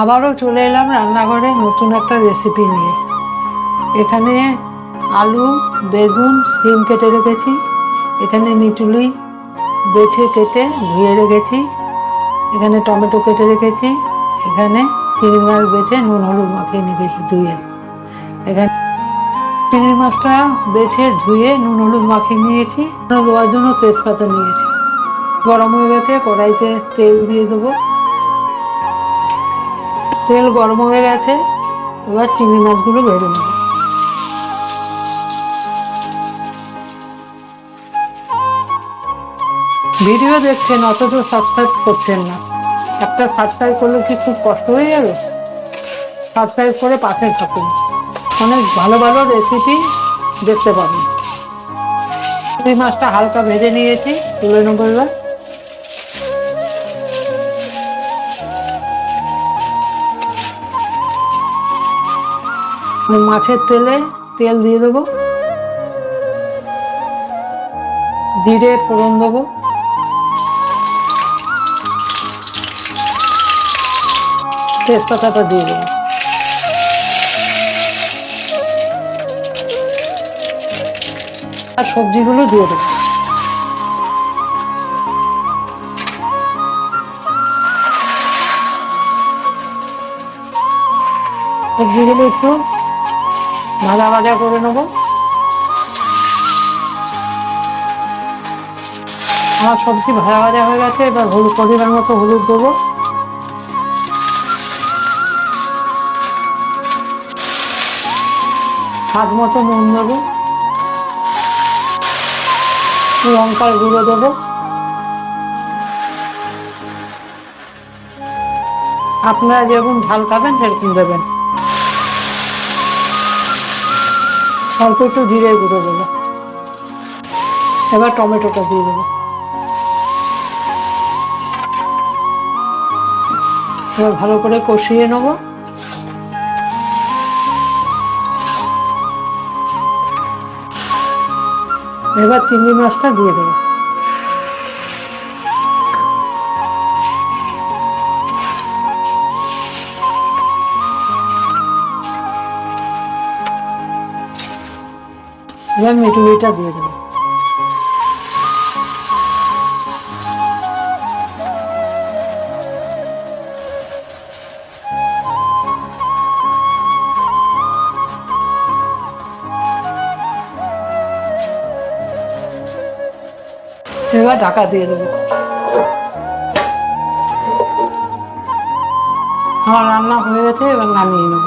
আবারও চলে এলাম রান্নাঘরে নতুন একটা রেসিপি নিয়ে। এখানে আলু, বেগুন, সিম কেটে রেখেছি। এখানে মিটুলি বেছে কেটে ধুয়ে রেখেছি। এখানে টমেটো কেটে রেখেছি। এখানে চিংড়ি মাছ বেছে নুন, হলুদ মাখিয়ে রেখেছি ধুয়ে। এখানে চিংড়ি মাছটা বেছে ধুয়ে নুন, হলুদ মাখিয়ে নিয়েছি। দেওয়ার জন্য তেজপাতা নিয়েছি। গরম হয়ে গেছে, কড়াইতে তেল দিয়ে দেবো। তেল গরম হয়ে গেছে, এবার চিংড়ি মাছগুলো বেড়ে নেব। ভিডিও দেখছেন, অথচ সাবস্ক্রাইব করছেন না। একটা সাবস্ক্রাইব করলে কি খুব কষ্ট হয়ে যাবে? সাবস্ক্রাইব করে পাশে থাকুন। অনেক ভালো ভালো রেসিপি দেখতে পাবেন। চিংড়ি মাছটা হালকা ভেজে নিয়েছি, তুলে নেব এবার। মাছের তেলে তেল দিয়ে দেবো। জিরে ফোড়ন দেবো। তেজপাতাটা দিয়ে দেবো। আর সবজিগুলো দিয়ে দেবো। সবজিগুলো একটু ভাজা ভাজা করে নেব। আমার সবজি ভাজা ভাজা হয়ে গেছে, এবার হলুদ পরিমাণ মতো হলুদ দেবো। স্বাদ মতো নুন দেবো। লঙ্কার গুঁড়ো দেবো। আপনারা যেরকম ঝাল খাবেন, সেরকম দেবেন। অল্প একটু জিরে গুঁড়ো দেবো। এবার টমেটোটা দিয়ে দেবো। এবার ভালো করে কষিয়ে নেব। এবার চিংড়ি মাছটা দিয়ে দেবো। এবার মিটুলিটা দিয়ে দেবো। এবার ঢাকা দিয়ে দেবো। আমার রান্না হয়ে গেছে, এবার নামিয়ে নেব।